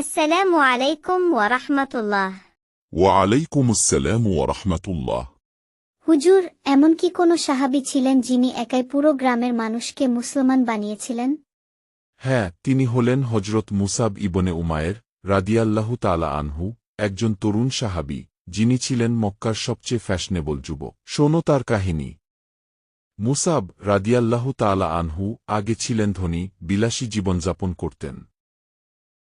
আসসালামু আলাইকুম ওয়ারাহমাতুল্লাহ ওয়ালাইকুম আসসালাম ওরহমতুল্লাহ হুজুর এমন কি কোনো সাহাবী ছিলেন যিনি একাই পুরো গ্রামের মানুষকে মুসলমান বানিয়েছিলেন? হ্যাঁ তিনি হলেন হজরত মুসাব ইবনে উমায়ের রাদিয়াল্লাহু তালা আনহু একজন তরুণ সাহাবি যিনি ছিলেন মক্কার সবচেয়ে ফ্যাশনেবল যুবক। শোনো তার কাহিনী। মুসাব রাদিয়াল্লাহু তালা আনহু আগে ছিলেন ধনী বিলাসী জীবনযাপন করতেন।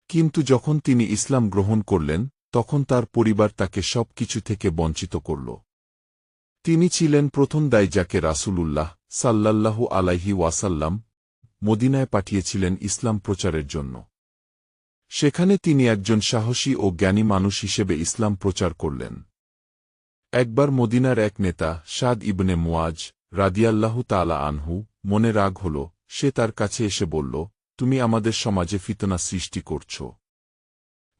কিন্তু যখন তিনি ইসলাম গ্রহণ করলেন, তখন তার পরিবার তাকে সব কিছু থেকে বঞ্চিত করল। তিনি ছিলেন প্রথম দায় যাকে রাসূলুল্লাহ সাল্লাল্লাহু আলাইহি ওয়াসাল্লাম মদিনায় পাঠিয়েছিলেন ইসলাম প্রচারের জন্য। সেখানে তিনি একজন সাহসী ও জ্ঞানী মানুষ হিসেবে ইসলাম প্রচার করলেন। একবার মদিনার এক নেতা, সাদ ইবনে মুয়াজ রাদিয়াল্লাহু তালা আনহু, মনে রাগ হল, সে তার কাছে এসে বলল তুমি আমাদের সমাজে ফিতনা সৃষ্টি করছ।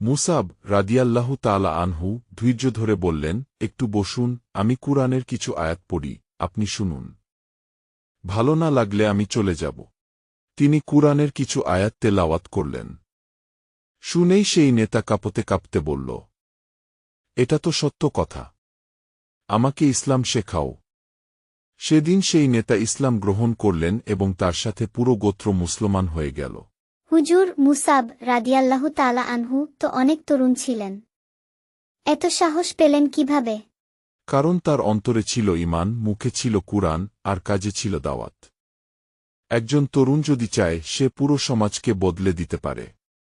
মুসাব রাদিয়াল্লাহু তালা আনহু ধৈর্য ধরে বললেন, একটু বসুন, আমি কুরআনের কিছু আয়াত পড়ি, আপনি শুনুন। ভালো না লাগলে আমি চলে যাব। তিনি কুরআনের কিছু আয়াত তেলাওয়াত করলেন। শুনেই সেই নেতা কাঁপতে কাঁপতে বলল, এটা তো সত্য কথা। আমাকে ইসলাম শেখাও। সেদিন সেই নেতা ইসলাম গ্রহণ করলেন এবং তার সাথে পুরো গোত্র মুসলমান হয়ে গেল। হুজুর মুসাব রাদিয়াল্লাহু তালা আনহু তো অনেক তরুণ ছিলেন। এত সাহস পেলেন কীভাবে? কারণ তার অন্তরে ছিল ইমান মুখে ছিল কুরআন আর কাজে ছিল দাওয়াত। একজন তরুণ যদি চায় সে পুরো সমাজকে বদলে দিতে পারে।